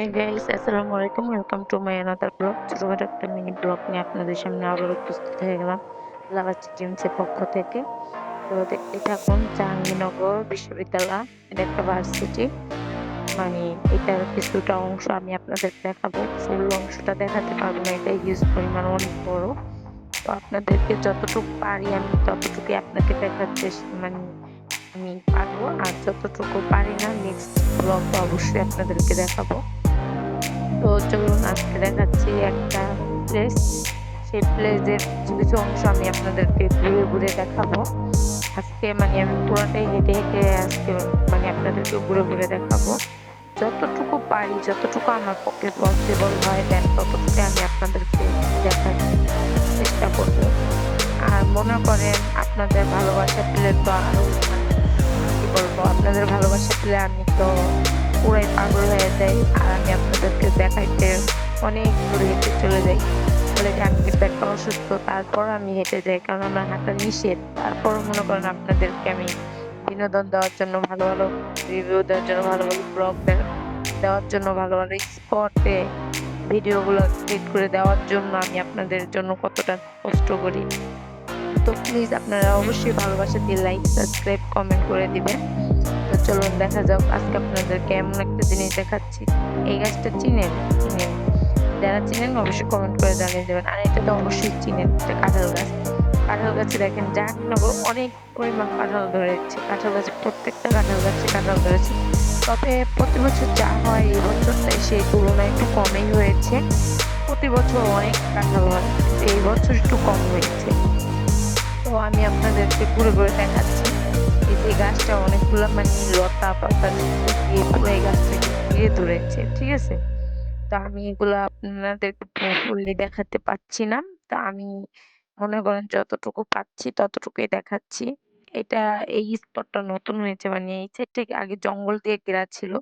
Hey guys, আসসালামু আলাইকুম। Welcome to my another blog. ছোটখাটো একটা মিনি ব্লগ নিয়ে আপনাদের সামনে আবারও উপস্থিত হয়ে গেলাম। লাভাচ্ছি ড্রিমসের পক্ষ থেকে। তো দেখতেই থাকুন জাহাঙ্গীরনগর বিশ্ববিদ্যালয়। এটা একটা ভার্সিটি। মানে এটার কিছুটা অংশ আমি আপনাদেরকে দেখাবো। ফুল অংশটা দেখাতে পারব না। এটা হিউজ পরিমাণ অনেক বড়। তো আপনাদেরকে যতটুকু পারি আমি ততটুকুই আপনাকে দেখার চেষ্টা মানে আমি পারব। আর যতটুকু পারি না নেক্সট ব্লগে অবশ্যই আপনাদেরকে দেখাবো। তো চলুন, আজকে দেখাচ্ছি একটা প্লেস সেই প্লেসের কিছু কিছু অংশ আমি আপনাদেরকে ঘুরে ঘুরে দেখাবো। আজকে মানে আমি পুরোটাই হেঁটে হেঁটে আজকে মানে আপনাদেরকে ঘুরে ঘুরে দেখাবো। যতটুকু পারি, যতটুকু আমার পক্ষে পসিবল হয়, দেন ততটুকু আমি আপনাদেরকে দেখার চেষ্টা করব। আর মনে করেন, আপনাদের ভালোবাসা পেলে তো আরও মানে কি বলব, আপনাদের ভালোবাসা পেলে আমি তো পুরাই পাগল হয়ে যায় আর আমি আপনাদেরকে দেখাইতে অনেক দূরে হেঁটে চলে যাই। বলে যে আমি কিন্তু একটা অসুস্থ তারপর আমি হেঁটে যাই কারণ আমার হাঁটা নিষেধ। তারপর মনে করেন আপনাদেরকে আমি বিনোদন দেওয়ার জন্য ভালো ভালো রিভিউ দেওয়ার জন্য ভালো ভালো ব্লগ দেওয়ার জন্য ভালো ভালো স্পটে ভিডিওগুলো ক্রিয়েট করে দেওয়ার জন্য আমি আপনাদের জন্য কতটা কষ্ট করি। তো প্লিজ আপনারা অবশ্যই ভালোবাসা দিয়ে লাইক সাবস্ক্রাইব কমেন্ট করে দিবেন। চলুন দেখা যাক আজকে আপনাদেরকে এমন একটা জিনিস দেখাচ্ছি। এই গাছটা চিনেন? চিনেন। যারা চিনেন অবশ্যই কমেন্ট করে জানিয়ে দেবেন। আর এটা তো অবশ্যই চিনেন, এটা কাঁঠাল গাছ। কাঁঠাল গাছে দেখেন যাক জাহাঙ্গীরনগর অনেক পরিমাণ কাঁঠাল ধরেছে। কাঁঠাল গাছে, প্রত্যেকটা কাঁঠাল গাছে কাঁঠাল ধরেছে। তবে প্রতি বছর যা হয় এই বছরটা সেই তুলনায় একটু কমই হয়েছে। প্রতি বছর অনেক কাঁঠাল হয়, এই বছর একটু কম হয়েছে। তো আমি আপনাদেরকে ঘুরে ঘুরে দেখাচ্ছি। এই গাছটা অনেকগুলো মানে লতা পাতা দিয়ে পুরো এই গাছটাকে ঘিরে ধরেছে, ঠিক আছে? তো আমি এগুলো আপনাদেরকে ফুললি দেখাতে পাচ্ছি না। তা আমি মনে করেন যতটুকু পাচ্ছি ততটুকুই দেখাচ্ছি। এটা এই স্পটটা নতুন হয়েছে মানে এই সাইডটা আগে জঙ্গল দিয়ে ঘেরা ছিল।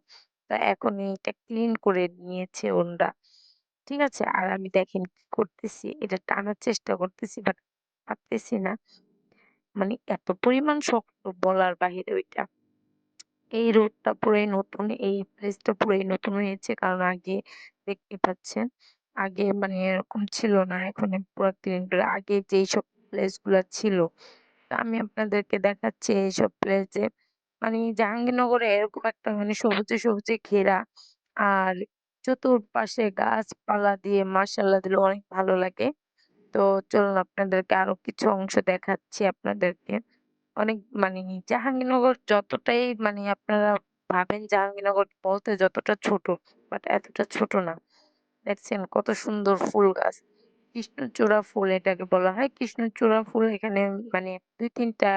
তা এখন এটা ক্লিন করে নিয়েছে ওনরা, ঠিক আছে? আর আমি দেখেন কি করতেছি, এটা টানার চেষ্টা করতেছি বাট পারতেছি না। মানে এত পরিমাণ শক্ত বলার বাহিরে ওইটা। এই রোডটা পুরাই নতুন, এই প্লেসটা পুরাই নতুন হয়েছে কারণ আগে দেখতে পাচ্ছেন, আগে মানে এরকম ছিল না, এখন পুরো আগে যেই সব প্লেসগুলা ছিল আমি আপনাদেরকে দেখাচ্ছি এইসব প্লেসে মানে জাহাঙ্গীরনগরে এরকম একটা মানে সবুজে সবুজে ঘেরা আর চতুর্পাশে গাছপালা দিয়ে মার্শাল্লাহ দিলে অনেক ভালো লাগে। তো চলুন আপনাদেরকে আরও কিছু অংশ দেখাচ্ছি আপনাদেরকে। অনেক মানে জাহাঙ্গীরনগর যতটাই মানে আপনারা ভাবেন জাহাঙ্গীরনগর বলতে যতটা ছোট বাট এতটা ছোট না। দেখছেন কত সুন্দর ফুল গাছ। কৃষ্ণচূড়া ফুল এটাকে বলা হয়। কৃষ্ণচূড়া ফুল এখানে মানে দুই তিনটা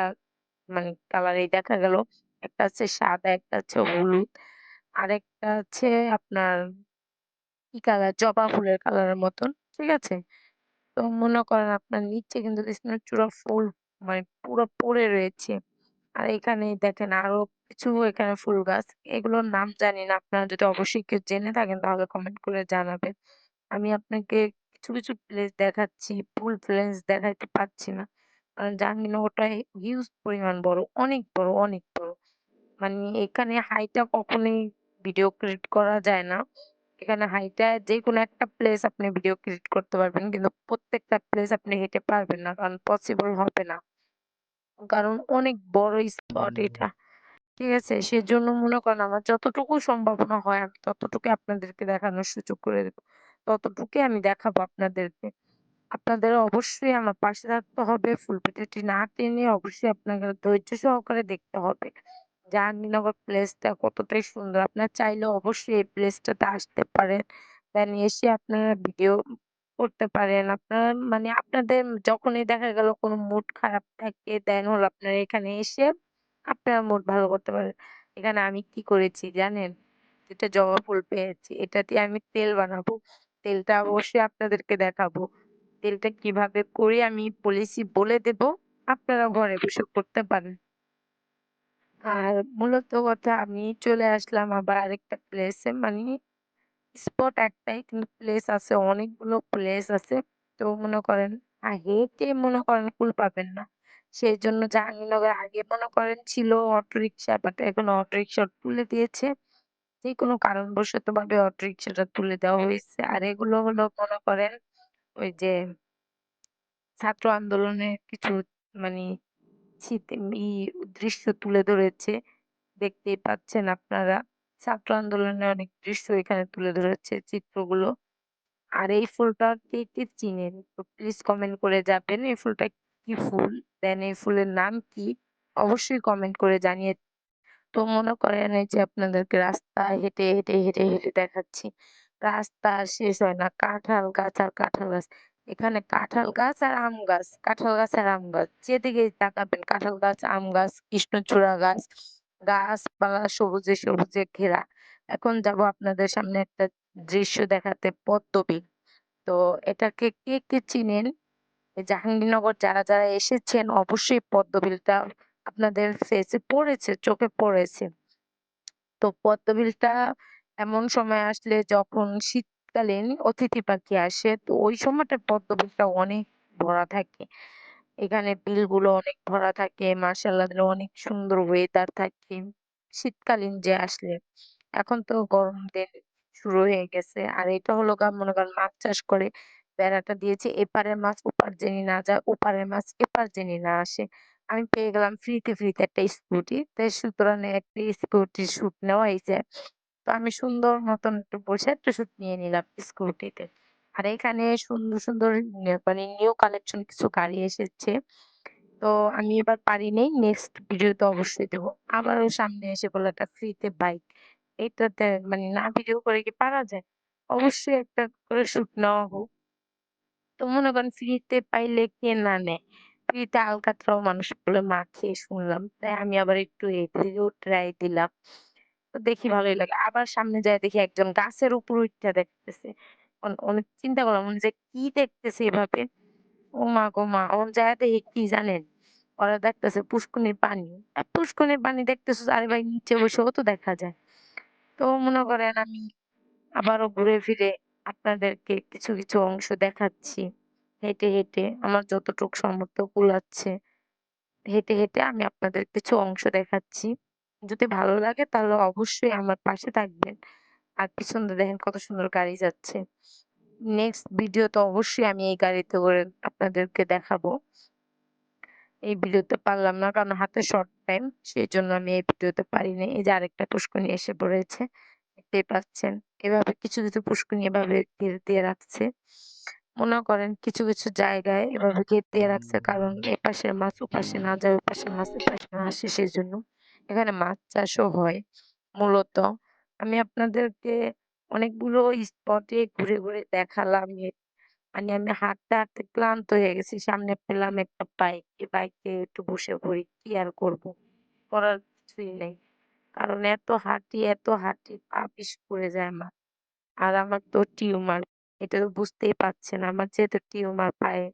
মানে কালারেই দেখা গেল। একটা আছে সাদা, একটা আছে হলুদ। আরেকটা আছে আপনার কি কালার জবা ফুলের কালারের মতন। ঠিক আছে? তো মনে করেন আপনার নিচে কিন্তু কৃষ্ণচূড়া ফুল মানে পুরো পড়ে রয়েছে। আর এখানে দেখেন আরও কিছু এখানে ফুল গাছ। এগুলোর নাম জানি না, আপনারা যদি অবশ্যই কেউ জেনে থাকেন তাহলে কমেন্ট করে জানাবেন। আমি আপনাকে কিছু কিছু প্লেস দেখাচ্ছি, ফুল প্লেস দেখাইতে পারছি না। কারণ জাহাঙ্গীরনগরটা হিউজ পরিমাণ বড়, অনেক বড় অনেক বড়। মানে এখানে হাইটা কখনোই ভিডিও ক্রিয়েট করা যায় না। এখানে হাইটা যে কোনো একটা প্লেস আপনি ভিডিও ক্রিয়েট করতে পারবেন কিন্তু প্রত্যেকটা প্লেস আপনি হেঁটে পারবেন না কারণ পসিবল হবে না। কারণ অনেক বড় স্পট এটা। ঠিক আছে? সেজন্য মনে করেন আমার যতটুকু সম্ভাবনা হয় আমি ততটুকু আপনাদেরকে দেখানোর সুযোগ করে দেবো। ততটুকুই আমি দেখাবো আপনাদেরকে। আপনাদের অবশ্যই আমার পাশে থাকতে হবে ফুল ভিডিওটি না টেনে অবশ্যই আপনাকে ধৈর্য সহকারে দেখতে হবে। জাহাঙ্গীরনগর প্লেসটা কতটাই সুন্দর। আপনার চাইলে অবশ্যই এই প্লেসটাতে আসতে পারেন। দেন এসে আপনারা ভিডিও করতে পারেন। আপনার মানে আপনাদের যখনই দেখা গেল কোনো মুড খারাপ থাকে দেন হলো আপনারা এখানে এসে আপনার মুড ভালো করতে পারেন। এখানে আমি কি করেছি জানেন? এটা জবা ফুল পেয়েছি, এটা দিয়ে আমি তেল বানাবো। তেলটা অবশ্যই আপনাদেরকে দেখাবো। তেলটা কীভাবে করি আমি পলিসি বলে দেব। আপনারা ঘরে বসে করতে পারেন। আর মূলত কথা আমি চলে আসলাম আবার আরেকটা প্লেসে মানে স্পট একটাই, কিন্তু প্লেস আছে, অনেকগুলো প্লেস আছে। তো মনে করেন, আর হেঁটে মনে করেন কুল পাবেন না। সেই জন্য জাহাঙ্গীরনগর আগে মনে করেন ছিল অটো রিক্সা বাট এখন অটো রিক্সা তুলে দিয়েছে। যে যেকোনো কারণবশত ভাবে অটোরিকশাটা তুলে দেওয়া হয়েছে। আর এগুলো হলো মনে করেন, ওই যে ছাত্র আন্দোলনের কিছু, মানি ছিতে ই দৃশ্য তুলে ধরেছে। দেখতেই পাচ্ছেন আপনারা। ছাত্র আন্দোলনের অনেক দৃশ্য এখানে তুলে ধরেছে চিত্রগুলো। আর এই ফুলটা কে, কে চিনেন? তো প্লিজ কমেন্ট করে যাবেন এই ফুলটা কি ফুল? দেন এই ফুলের নাম কি? অবশ্যই কমেন্ট করে জানিয়ে তো মনে করেন এই যে আপনাদেরকে রাস্তায় হেঁটে, হেঁটে, হেঁটে, হেঁটে দেখাচ্ছি। রাস্তা শেষ হয় না। কাঁঠাল গাছ আর কাঁঠাল গাছ। এখানে কাঁঠাল গাছ আর আম গাছ, কাঁঠাল গাছ আর আম গাছ। যেদিকেই তাকাবেন কাঁঠাল গাছ, আম গাছ, কৃষ্ণচূড়া গাছ, গাছপালা সবুজে, সবুজে ঘেরা। এখন যাব আপনাদের সামনে একটা দৃশ্য দেখাতে পদ্মবিল। তো এটাকে কে, কে চিনেন? জাহাঙ্গীরনগর যারা, যারা এসেছেন অবশ্যই পদ্মবিলটা আপনাদের ফেসে পড়েছে, চোখে পড়েছে। তো পদ্মবিলটা এমন সময় আসলে যখন শীতকালীন অতিথি পাখি আসে তো ওই সময়টা পদ্মবিলটা অনেক ভরা থাকে। এখানে বিলগুলো অনেক ভরা থাকে। মাশাআল্লাহ অনেক সুন্দর ওয়েদার থাকে। শীতকালীন যে আসলে। এখন তো গরম দিন শুরু হয়ে গেছে। আর এটা হলো গা মনে করেন মাছ চাষ করে বেড়াটা দিয়েছে। এপারের মাছ ওপার যেনি না যায়, ওপারের মাছ এপার যেনি না আসে। আমি পেয়ে গেলাম ফ্রিতে, ফ্রিতে একটা স্কুটি। তাই সুতরাং একটা স্কুটির শুট নেওয়া হইছে। তো আমি সুন্দর মতন একটু বসে একটু শুট নিয়ে নিলাম স্কুটিতে। আর এখানে সুন্দর, সুন্দর মানে নিউ কালেকশন কিছু গাড়ি এসেছে। তো আমি এবার পারি নাই। নেক্সট ভিডিওতে অবশ্যই দেব। আবারও সামনে এসে বলল একটা ফ্রিতে বাইক। এটাতে মানে না ভিডিও করে কি পারা যায়? অবশ্যই একটা করে শুট নেওয়া হোক। তো মনে করেন ফ্রিতে পাইলে কে না নেয়? ফ্রিতে আলকাতরাও মানুষ বলে মাখে শুনলাম। তাই আমি আবার একটু এদিকেও ট্রাই দিলাম। তো দেখি ভালোই লাগে। আবার সামনে যায়া দেখি একজন গাছের উপর উইঠা দেখতেছে। অন অনেক চিন্তা করলাম যে কি দেখতেছে এভাবে? ওমা গো মা! অন যায়া দেখি কি জানেন? ওরা দেখতেছে পুষ্কুনির পানি। আ পুষ্কুনির পানি দেখতেছিস আরে ভাই নিচে বসেও তো দেখা যায়। তো মনে করেন আমি আবারও ঘুরে ফিরে আপনাদেরকে কিছু, কিছু অংশ দেখাচ্ছি। হেঁটে, হেঁটে আমার যতটুকু সামর্থ্য কুলাচ্ছে। হেঁটে, হেঁটে আমি আপনাদের কিছু অংশ দেখাচ্ছি। যদি ভালো লাগে তাহলে অবশ্যই আমার পাশে থাকবেন। আর পিছন দেখেন কত সুন্দর গাড়ি যাচ্ছে। নেক্সট ভিডিও তো অবশ্যই আমি এই গাড়িতে করে আপনাদেরকে দেখাবো। এই ভিডিওতে পারলাম না কারণ হাতে শর্ট টাইম। সেজন্য আমি এই ভিডিওতে পারি নাই। এই যে আরেকটা পুষ্করিণী এসে পড়েছে। দেখতেই পাচ্ছেন। এভাবে কিছু, কিছু পুষ্করিণী এভাবে ঘিরে দিয়ে রাখছে। মনে করেন কিছু, কিছু জায়গায় এভাবে ঘের দিয়ে রাখছে কারণ এপাশের মাছ ওপাশে না যায়, ওপাশের মাছ এপাশে না আসে সেজন্য। এখানে মাছ চাষও হয় মূলত। আমি আপনাদেরকে অনেকগুলো স্পটে ঘুরে, ঘুরে দেখালাম। মানে আমি হাঁটতে, হাঁটতে ক্লান্ত হয়ে গেছি। সামনে পেলাম একটা বাইক। এই বাইকে একটু বসে পড়ি। কি আর করব? করার কিছুই নেই। কারণ এত হাঁটি, এত হাঁটি পা করে যায় আমার। আর আমার তো টিউমার। এটা তো বুঝতেই পারছেন। আমার যেহেতু টিউমার পায়ে।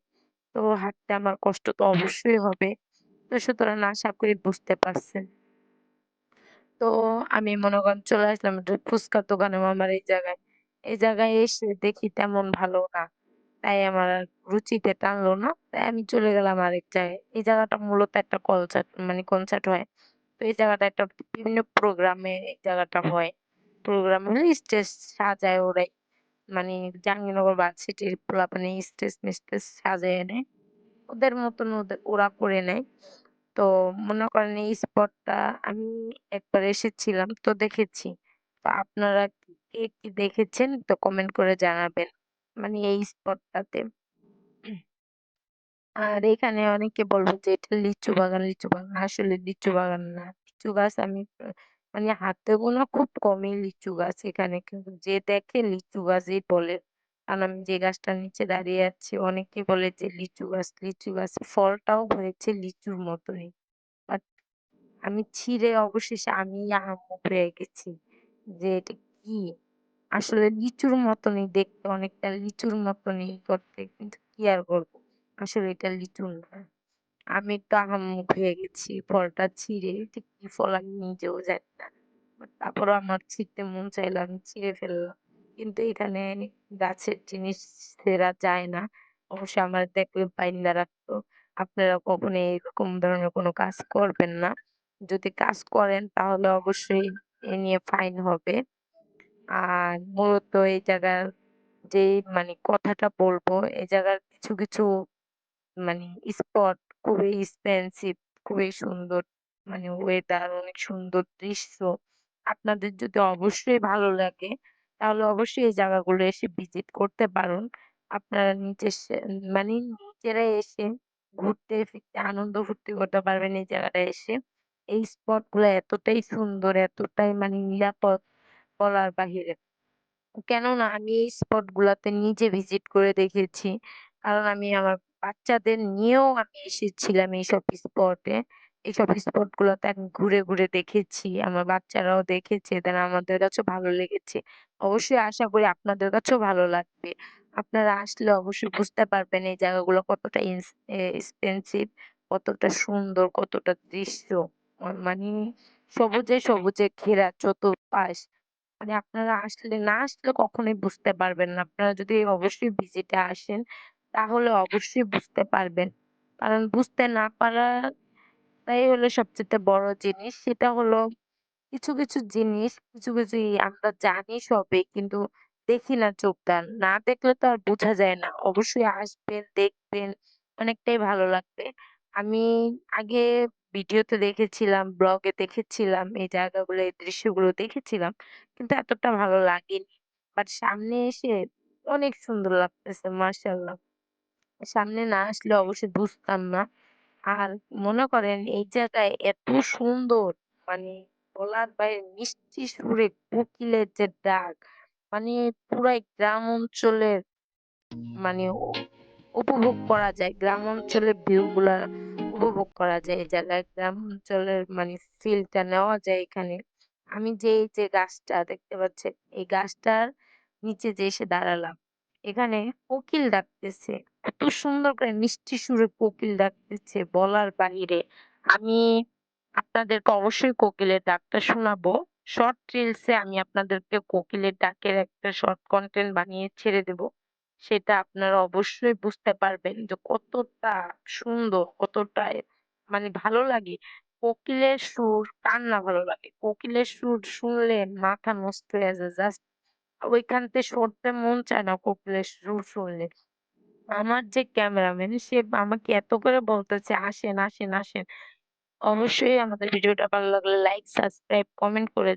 তো হাঁটতে আমার কষ্ট তো অবশ্যই হবে। তো সুতরাং আশা করি বুঝতে পারছেন। তো আমি মনে করেন চলে আসলাম ফুচকার দোকানে মামার এই জায়গায়। এই জায়গায় এসে দেখি তেমন ভালো না। তাই আমার আর রুচিতে টানলো না। তাই আমি চলে গেলাম আরেক জায়গায়। এই জায়গাটা মূলত একটা কলচার্ট মানে কনসার্ট হয়। তো এই জায়গাটা একটা বিভিন্ন প্রোগ্রামে এই জায়গাটা হয়। প্রোগ্রাম হলে স্টেজ সাজায় ওরাই। মানে জাহাঙ্গীরনগর ভার্সিটির পোলাপানি স্টেজ মিস্টেজ সাজায় এনে ওদের মতন ওদের, ওরা করে নেয়। তো মনে করেন এই স্পটটা আমি একবার এসেছিলাম তো দেখেছি। তো আপনারা কে কি দেখেছেন তো কমেন্ট করে জানাবেন। মানে এই স্পটটাতে। আর এখানে অনেকে বলবে যে এটা লিচু বাগান, লিচু বাগান। আসলে লিচু বাগান না। লিচু গাছ আমি মানে হাতে গোনা খুব কমই লিচু গাছ এখানে। যে দেখে লিচু গাছই বলে। কারণ আমি যে গাছটার নিচে দাঁড়িয়ে আছি অনেকে বলে যে লিচু গাছ, লিচু গাছ। ফলটাও হয়েছে লিচুর মতনই। বাট আমি ছিঁড়ে অবশেষে আমিই আহাম্মক হয়ে গেছি। যে এটা কি? আসলে লিচুর মতনই দেখতে অনেকটা লিচুর মতনই করতে। কিন্তু কি আর করব? আসলে এটা লিচু না। আমি একটু আহাম্মক হয়ে গেছি ফলটা ছিঁড়ে। এটা কি ফল আমি নিজেও জানি না। তারপরেও আমার ছিঁড়তে মন চাইলো আমি ছিঁড়ে ফেললাম। কিন্তু এখানে গাছের জিনিস ছেঁড়া যায় না। অবশ্যই আমার দেখলে বাইন্ধা রাখতো। আপনারা কখনোই এরকম ধরনের কোনো কাজ করবেন না। যদি কাজ করেন তাহলে অবশ্যই এ নিয়ে ফাইন হবে। আর মূলত এই জায়গার যেই মানে কথাটা বলব, এই জায়গার কিছু, কিছু মানে স্পট খুবই এক্সপেনসিভ, খুবই সুন্দর। মানে ওয়েদার অনেক সুন্দর দৃশ্য। আপনাদের যদি অবশ্যই ভালো লাগে তাহলে অবশ্যই এই জায়গাগুলো এসে ভিজিট করতে পারুন। আপনারা নিজে সে মানে নিজেরা এসে ঘুরতে ফিরতে আনন্দ ফুর্তি করতে পারবেন এই জায়গাটায় এসে। এই স্পটগুলা এতটাই সুন্দর, এতটাই মানে নিরাপদ বলার বাহিরে। কেননা আমি এই স্পট গুলাতে নিজে ভিজিট করে দেখেছি। কারণ আমি আমার বাচ্চাদের নিয়েও আমি এসেছিলাম এইসব স্পটে। এইসব স্পট গুলাতে আমি ঘুরে, ঘুরে দেখেছি। আমার বাচ্চারাও দেখেছে। দেন আমাদের কাছেও ভালো লেগেছে। অবশ্যই আশা করি আপনাদের কাছেও ভালো লাগবে। আপনারা আসলে অবশ্যই বুঝতে পারবেন এই জায়গাগুলো কতটা এ এক্সপেনসিভ, কতটা সুন্দর, কতটা দৃশ্য মানি সবুজে, সবুজে ঘেরা চতুর্পাশ। মানে আপনারা আসলে না আসলে কখনোই বুঝতে পারবেন না। আপনারা যদি অবশ্যই ভিজিটে আসেন তাহলে অবশ্যই বুঝতে পারবেন। কারণ বুঝতে না পারাটাই হলো সবচাইতে বড় জিনিস। সেটা হলো কিছু, কিছু জিনিস কিছু, কিছু আমরা জানি সবই কিন্তু দেখি না চোখ দ্বারা। না দেখলে তো আর বোঝা যায় না। অবশ্যই আসবেন, দেখবেন, অনেকটাই ভালো লাগবে। আমি আগে ভিডিওতে দেখেছিলাম, ব্লগে দেখেছিলাম এই জায়গাগুলো, এই দৃশ্যগুলো দেখেছিলাম। কিন্তু এতটা ভালো লাগেনি। বাট সামনে এসে অনেক সুন্দর লাগতেছে মাশাআল্লাহ। সামনে না আসলে অবশ্যই বুঝতাম না। আর মনে করেন এই জায়গায় এত সুন্দর মানে বলার বাইরে মিষ্টি সুরে কোকিলের যে ডাক, মানে পুরাই গ্রাম অঞ্চলের মানে উপভোগ করা যায়। গ্রাম অঞ্চলের ভিউ গুলা উপভোগ করা যায় এই জায়গায়। গ্রাম অঞ্চলের মানে ফিল টা নেওয়া যায় এখানে। আমি যে এই যে গাছটা দেখতে পাচ্ছেন, এই গাছটার নিচে যে এসে দাঁড়ালাম। এখানে কোকিল ডাকতেছে। এত সুন্দর করে মিষ্টি সুরে কোকিল ডাকতেছে বলার বাহিরে। আমি আপনাদেরকে অবশ্যই কোকিলের ডাকটা শোনাবো। শর্ট রিলস আমি আপনাদেরকে কোকিলের ডাকের একটা শর্ট কন্টেন্ট বানিয়ে ছেড়ে দেব। সেটা আপনারা অবশ্যই বুঝতে পারবেন যে কতটা সুন্দর, কতটা মানে ভালো লাগে। কোকিলের সুর কার না ভালো লাগে? কোকিলের সুর শুনলে মাথা নষ্ট হয়ে যায়। জাস্ট ওইখান থেকে সরতে মন চায় না কোকিলের সুর শুনলে। আমার যে ক্যামেরাম্যান সে আমাকে এত করে বলতেছে, "আসেন, আসেন, আসেন।" অবশ্যই আমাদের ভিডিওটা ভালো লাগলে লাইক, সাবস্ক্রাইব, কমেন্ট করে